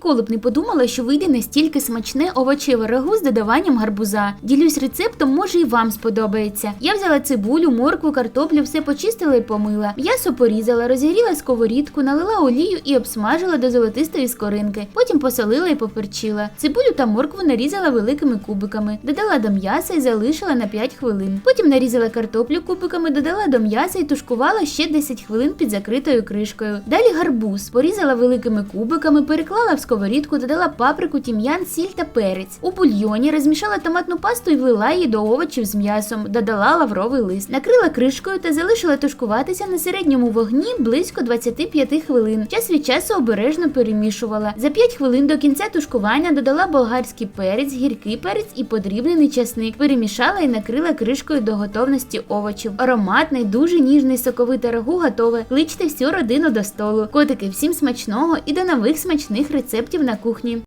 ніколи б не подумала, що вийде настільки смачне овочеве рагу з додаванням гарбуза. Ділюсь рецептом, може і вам сподобається. Я взяла цибулю, моркву, картоплю, все почистила і помила. М'ясо порізала, розігріла сковорідку, налила олію і обсмажила до золотистої скоринки. Потім посолила і поперчила. Цибулю та моркву нарізала великими кубиками, додала до м'яса і залишила на 5 хвилин. Потім нарізала картоплю кубиками, додала до м'яса і тушкувала ще 10 хвилин під закритою кришкою. Далі гарбуз порізала великими кубиками, переклала в сковорідку, додала паприку, тім'ян, сіль та перець. У бульйоні розмішала томатну пасту і влила її до овочів з м'ясом, додала лавровий лист, накрила кришкою та залишила тушкуватися на середньому вогні близько 25 хвилин. Час від часу обережно перемішувала. За 5 хвилин до кінця тушкування додала болгарський перець, гіркий перець і подрібнений часник. Перемішала і накрила кришкою до готовності овочів. Ароматний, дуже ніжний соковите рагу готове. Кличте всю родину до столу. Котики, всім смачного і до нових смачних рецептів на кухні.